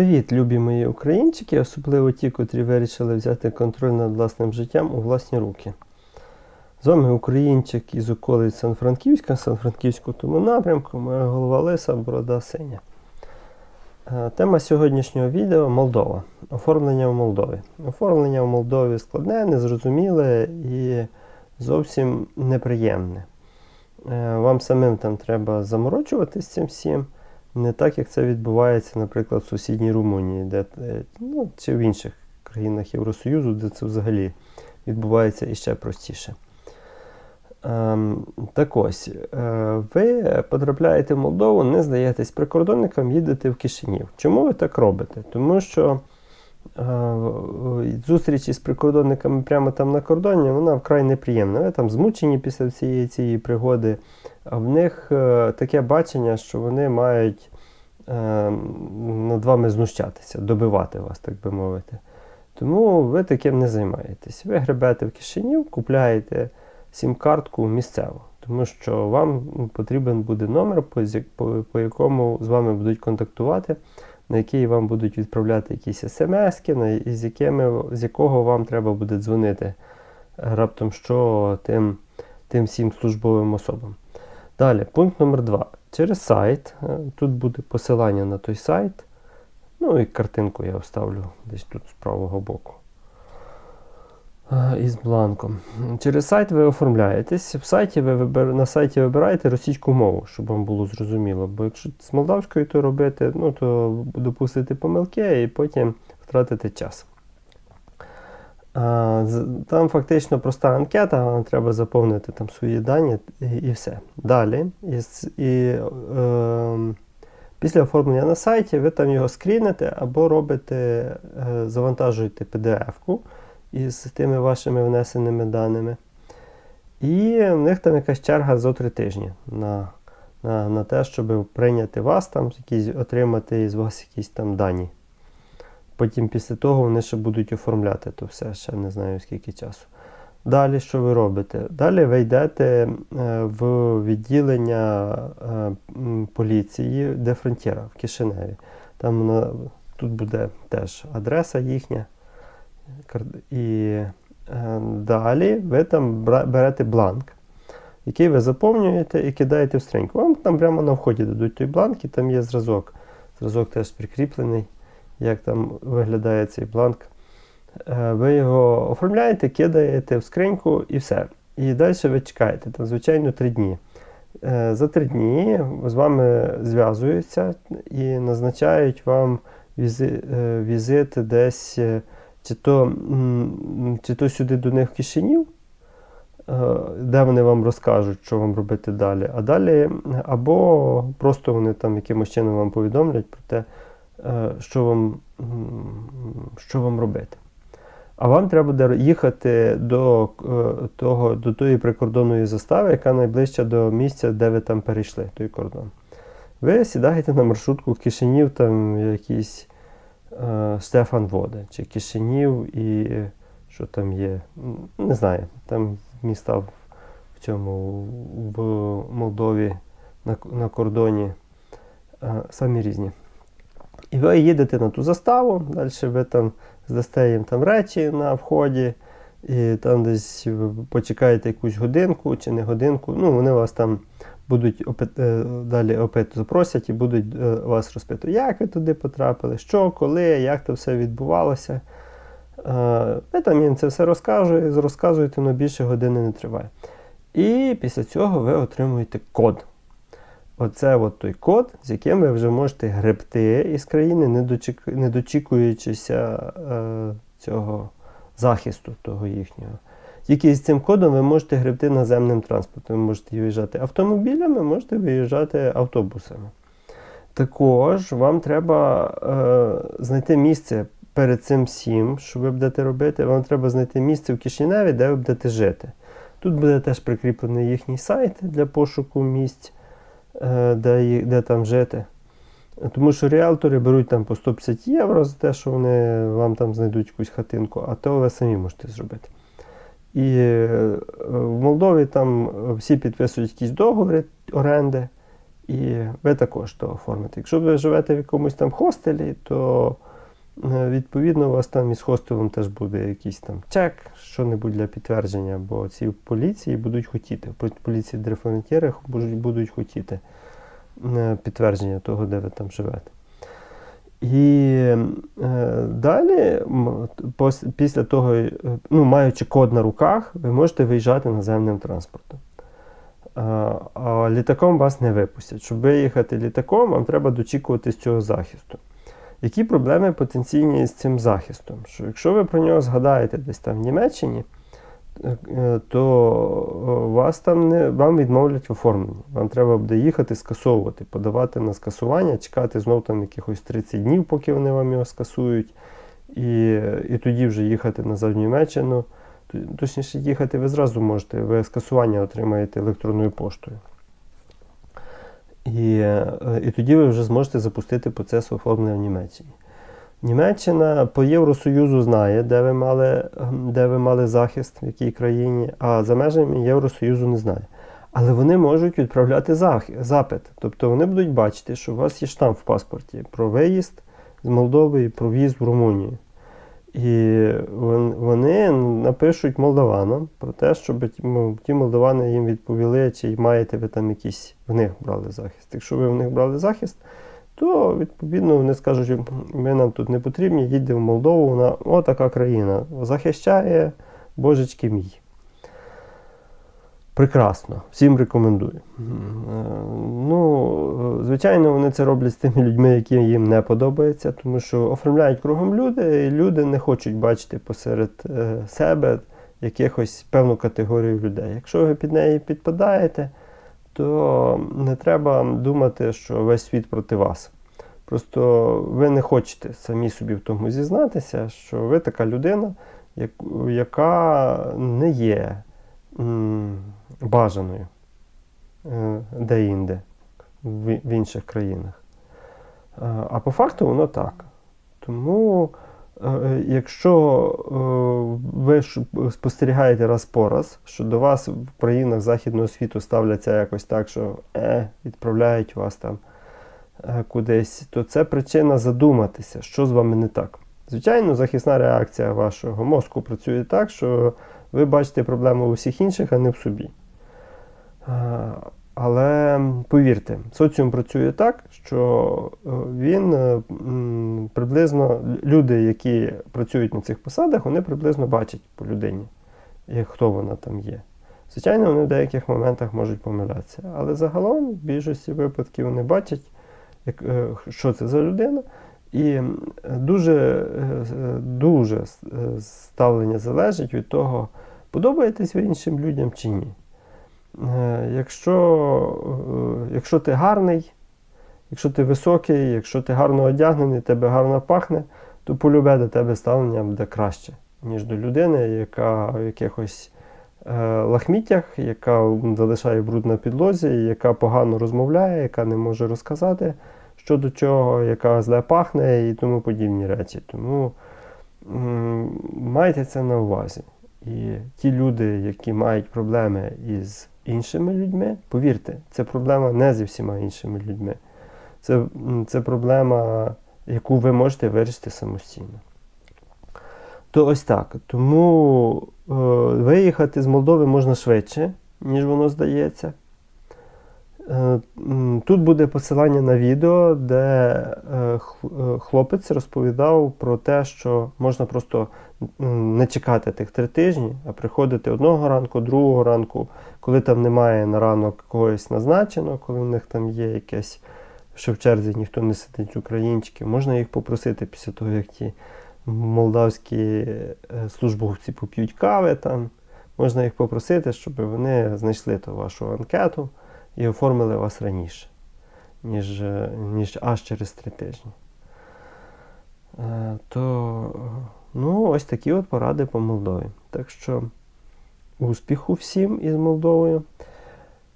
Привіт, любі мої українчики, особливо ті, котрі вирішили взяти контроль над власним життям у власні руки. З вами українчик із околиць Сан-Франківська, Сан-Франківську тому напрямку, моя голова Лиса, борода синя. Е, Тема сьогоднішнього відео Молдова. Оформлення в Молдові. Оформлення в Молдові складне, незрозуміле і зовсім неприємне. Е, Вам самим там треба заморочуватись цим всім. Не так, як це відбувається, наприклад, в сусідній Румунії, де, е, ну, чи в інших країнах Євросоюзу, де це взагалі відбувається іще простіше. Ем, так ось, е, ви потрапляєте в Молдову, не здаєтесь прикордонникам, їдете в Кишинів. Чому ви так робите? Тому що е, зустріч із прикордонниками прямо там на кордоні, вона вкрай неприємна. Ви там змучені після цієї цієї пригоди, в них е, таке бачення, що вони мають е, над вами знущатися, добивати вас, так би мовити. Тому ви таким не займаєтесь. Ви гребете в Кишинів, купляєте сім-картку місцеву, тому що вам потрібен буде номер, по, якому з вами будуть контактувати, на який вам будуть відправляти якісь смски, якими, з якого вам треба буде дзвонити раптом що тим, тим всім службовим особам. Далі, пункт номер два. Через сайт. е, Тут буде посилання на той сайт. Ну і картинку я вставлю десь тут з правого боку. Е, Із бланком. Через сайт ви оформляєтесь. В сайті ви вибир... На сайті вибираєте російську мову, щоб вам було зрозуміло. Бо якщо з молдавською то робити, ну, то допустити помилки і потім втратити час. З- Там фактично проста анкета, вам треба заповнити там свої дані і, і все. Далі. І, і, е, після оформлення на сайті ви там його скріните або робите, е, завантажуєте PDF-ку із тими вашими внесеними даними. І в них там якась черга зо три тижні на, на, на те, щоб прийняти вас, там, якісь, отримати із вас якісь там дані. Потім після того вони ще будуть оформляти то все, ще не знаю скільки часу. Далі що ви робите? Далі ви йдете е, в відділення е, поліції де Фронтіра в Кишиневі. Там на, тут буде теж адреса їхня. І е, далі ви там берете бланк, який ви заповнюєте і кидаєте в скриньку. Вам там прямо на вході дадуть той бланк, і там є зразок. Зразок теж прикріплений, як там виглядає цей бланк. Е, Ви його оформляєте, кидаєте в скриньку і все. І далі ви чекаєте, там, звичайно, три дні. Е, За три дні з вами зв'язуються і назначають вам візи, е, візит десь. чи то, чи то сюди до них в Кишинів, де вони вам розкажуть, що вам робити далі. А далі, або просто вони там якимось чином вам повідомлять про те, що вам, що вам робити. А вам треба їхати до, е, того, до тої прикордонної застави, яка найближча до місця, де ви там перейшли, той кордон. Ви сідаєте на маршрутку в Кишинів, там якісь е, Стефан Вода, чи Кишинів і е, що там є, не знаю, там міста в, в цьому в Молдові на, на кордоні е, самі різні. І ви їдете на ту заставу, далі ви там здасте їм там речі на вході, і там десь почекаєте якусь годинку чи не годинку. Ну, вони вас там будуть опит, е, далі опит запросять і будуть е, вас розпитувати, як ви туди потрапили, що, коли, як це все відбувалося. Ви там їм це все розкажу- розказуєте, але більше години не триває. І після цього ви отримуєте код. Оце от той код, з яким ви вже можете гребти із країни, не, дочек... не дочікуючися е, цього захисту того їхнього. Тільки з цим кодом ви можете гребти наземним транспортом. Ви можете виїжджати автомобілями, можете виїжджати автобусами. Також вам треба е, знайти місце перед цим всім, що ви будете робити. Вам треба знайти місце в Кишиневі, де ви будете жити. Тут буде теж прикріплений їхній сайт для пошуку місць, де, де там жити. Тому що ріалтори беруть там по 150 євро за те, що вони вам там знайдуть якусь хатинку, а то ви самі можете зробити. І е, в Молдові там всі підписують якісь договори оренди, і ви також то оформите. Якщо ви живете в якомусь там хостелі, то е, відповідно у вас там із хостелом теж буде якийсь там чек, що-небудь для підтвердження, бо ці поліції будуть хотіти, поліції дефронтєри будуть, будуть хотіти е, підтвердження того, де ви там живете. І е, далі, пос- після того, е, ну, маючи код на руках, ви можете виїжджати наземним транспортом. А, а літаком вас не випустять. Щоб виїхати літаком, вам треба дочікуватись цього захисту. Які проблеми потенційні з цим захистом? Що якщо ви про нього згадаєте десь там в Німеччині, е, то е, вас там не, вам відмовлять в оформленні. Вам треба буде їхати скасовувати, подавати на скасування, чекати знов там якихось 30 днів, поки вони вам його скасують, і, і тоді вже їхати назад в Німеччину. Точніше, їхати ви зразу можете, ви скасування отримаєте електронною поштою. І, е, і тоді ви вже зможете запустити процес оформлення в Німеччині. Німеччина по Євросоюзу знає, де ви мали, ем, де ви мали захист, в якій країні, а за межами Євросоюзу не знає. Але вони можуть відправляти запит. Тобто вони будуть бачити, що у вас є штамп в паспорті про виїзд з Молдови і про в'їзд в Румунію. І вони напишуть молдаванам про те, щоб м, ті молдавани їм відповіли, чи маєте ви там якісь в них брали захист. Якщо ви в них брали захист, то відповідно вони скажуть, ми нам тут не потрібні, їдьте в Молдову, вона отака країна. Захищає божечки мій. Прекрасно, всім рекомендую. Е, Ну, звичайно, вони це роблять з тими людьми, які їм не подобаються, тому що оформляють кругом люди, і люди не хочуть бачити посеред е, себе якихось певну категорію людей. Якщо ви під неї підпадаєте, то не треба думати, що весь світ проти вас. Просто ви не хочете самі собі в тому зізнатися, що ви така людина, яка не є бажаною е, де-інде в, інших країнах. Е, А по факту воно так. Тому, е, якщо ви спостерігаєте раз по раз, що до вас в країнах Західного світу ставляться якось так, що е, відправляють вас там кудись, то це причина задуматися, що з вами не так. Звичайно, захисна реакція вашого мозку працює так, що ви бачите проблему у всіх інших, а не в собі. Але повірте, соціум працює так, що е, він е, приблизно люди, які працюють на цих посадах, вони приблизно бачать по людині, хто вона там є. Звичайно, вони в деяких моментах можуть помилятися, але загалом в більшості випадків вони бачать, е, що це за людина. І дуже, е, е, дуже е, ставлення залежить від того, подобаєтесь ви іншим людям чи ні. Е, Якщо, е, якщо ти гарний, якщо ти високий, якщо ти гарно одягнений, тебе гарно пахне, то полюбе до тебе ставлення буде краще, ніж до людини, яка в якихось е, лахміттях, яка залишає бруд на підлозі, яка погано розмовляє, яка не може розказати, що до чого, яка зле пахне і тому подібні речі. Тому майте це на увазі. І ті люди, які мають проблеми із іншими людьми, повірте, це проблема не зі всіма іншими людьми. Це, це проблема, яку ви можете вирішити самостійно. То ось так. Тому е, виїхати з Молдови можна швидше, ніж воно здається. Е, Тут буде посилання на відео, де е, е, хлопець розповідав про те, що можна просто не чекати тих три тижні, а приходити одного ранку, другого ранку, коли там немає на ранок когось назначено, коли в них там є якесь, що в черзі ніхто не сидить українчики, можна їх попросити після того, як ті молдавські службовці поп'ють кави там. Можна їх попросити, щоб вони знайшли ту вашу анкету і оформили вас раніше, ніж, ніж аж через три тижні. Е, То ну, ось такі от поради по Молдові. Так що успіху всім із Молдовою.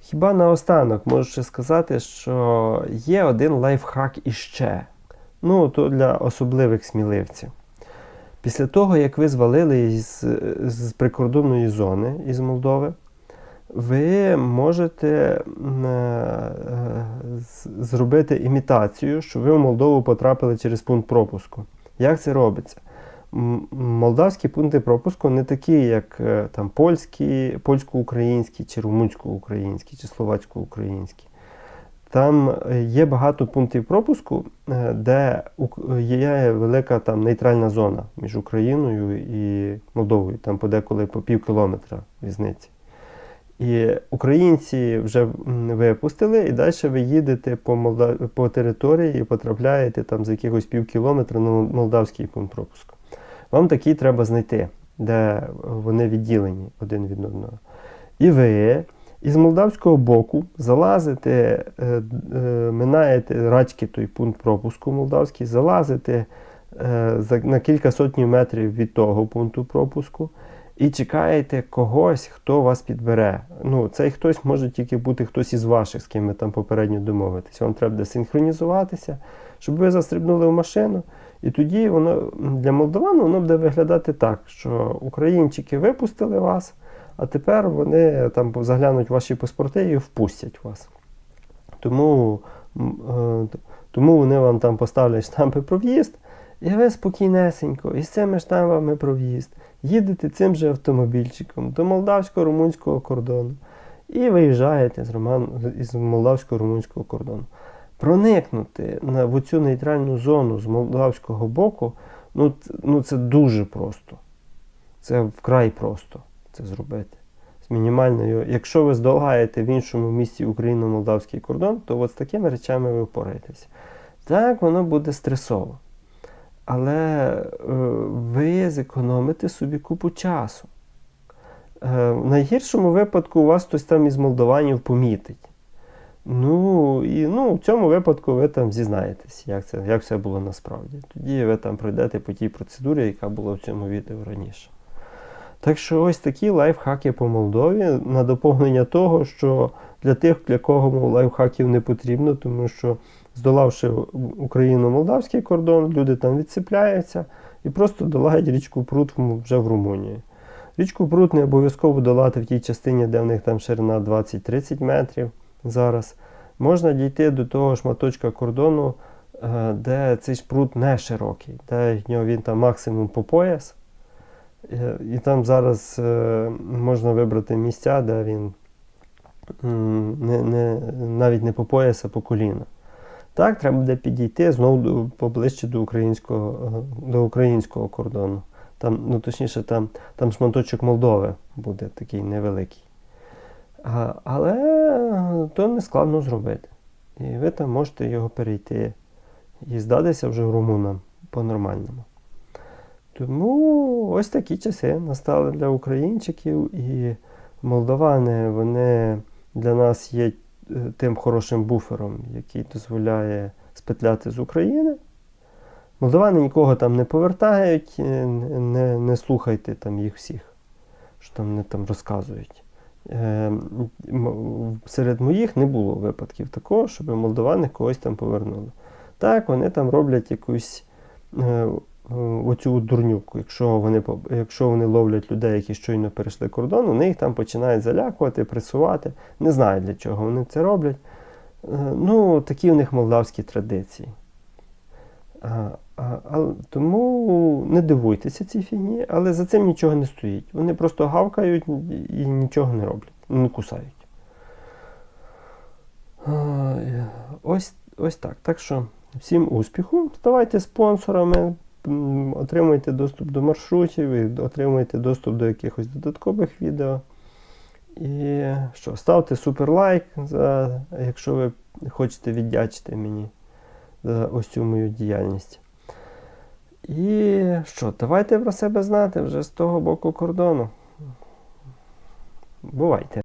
Хіба наостанок можу ще сказати, що є один лайфхак іще. Ну, то для особливих сміливців. Після того, як ви звалили із, з прикордонної зони із Молдови, ви можете е, з- зробити імітацію, що ви в Молдову потрапили через пункт пропуску. Як це робиться? Молдавські пункти пропуску не такі, як е, там польські, польсько-українські, чи румунсько-українські, чи словацько-українські. Там е, є багато пунктів пропуску, е, де є велика там нейтральна зона між Україною і Молдовою, там подеколи по пів кілометра різниці. І українці вже випустили, і далі ви їдете по, Молда... по території і потрапляєте там за якихось пів кілометра на молдавський пункт пропуску. Вам такий треба знайти, де вони відділені один від одного. І ви із молдавського боку залазите, е, е, минаєте рачки той пункт пропуску молдавський, залазите е, на кілька сотні метрів від того пункту пропуску і чекаєте когось, хто вас підбере. Ну, цей хтось може тільки бути хтось із ваших, з ким ви там попередньо домовитесь. Вам треба буде синхронізуватися, щоб ви застрибнули в машину. І тоді воно для молдаван воно буде виглядати так, що українчики випустили вас, а тепер вони там заглянуть ваші паспорти і впустять вас. Тому, е, тому вони вам там поставлять штампи про в'їзд, і ви спокійнесенько, із цими штампами про в'їзд, їдете цим же автомобільчиком до молдавсько-румунського кордону і виїжджаєте з, Роман, із молдавсько-румунського кордону. Проникнути на в цю нейтральну зону з молдавського боку, ну, ну це дуже просто. Це вкрай просто це зробити. З мінімальною. Якщо ви здолаєте в іншому місті Україно-молдавський кордон, то от з такими речами ви впораєтеся. Так, воно буде стресово. Але е, ви зекономите собі купу часу. Е, в найгіршому випадку у вас хтось там із молдованів помітить. Ну, і ну, в цьому випадку ви там зізнаєтесь, як це, як все було насправді. Тоді ви там пройдете по тій процедурі, яка була в цьому відео раніше. Так що ось такі лайфхаки по Молдові на доповнення того, що для тих, для кого лайфхаків не потрібно, тому що здолавши Україно-молдавський кордон, люди там відсипляються і просто долають річку Прут вже в Румунії. Річку Прут не обов'язково долати в тій частині, де в них там ширина 20-30 метрів зараз. Можна дійти до того шматочка кордону, е, де цей шпрут не широкий, де в нього він там максимум по пояс. Е, І там зараз е, можна вибрати місця, де він не, не, навіть не по пояс, а по коліна. Так, треба буде підійти знову поближче до українського, до українського кордону. Там, ну точніше, там, там шматочок Молдови буде такий невеликий. А, але то не складно зробити. І ви там можете його перейти і здатися вже румунам по-нормальному. Тому ось такі часи настали для українчиків, і молдавани вони для нас є тим хорошим буфером, який дозволяє спетляти з України. Молдавани нікого там не повертають, е, не, не слухайте там їх всіх, що там вони там розказують. Е, серед моїх не було випадків такого, щоб молдавани когось там повернули. Так, вони там роблять якусь е, е, оцю дурнюку. Якщо вони, якщо вони ловлять людей, які щойно перейшли кордон, вони їх там починають залякувати, пресувати. Не знаю для чого вони це роблять. Е, Ну, такі у них молдавські традиції. А, а, а, тому не дивуйтеся цій фігні, але за цим нічого не стоїть. Вони просто гавкають і нічого не роблять, не кусають. Ай, Ось, ось так. Так що всім успіху. Ставайте спонсорами, м, отримуйте доступ до маршрутів, і отримуйте доступ до якихось додаткових відео. І що, ставте супер лайк, за, якщо ви хочете віддячити мені за ось цю мою діяльність. І що, давайте про себе знати вже з того боку кордону. Бувайте!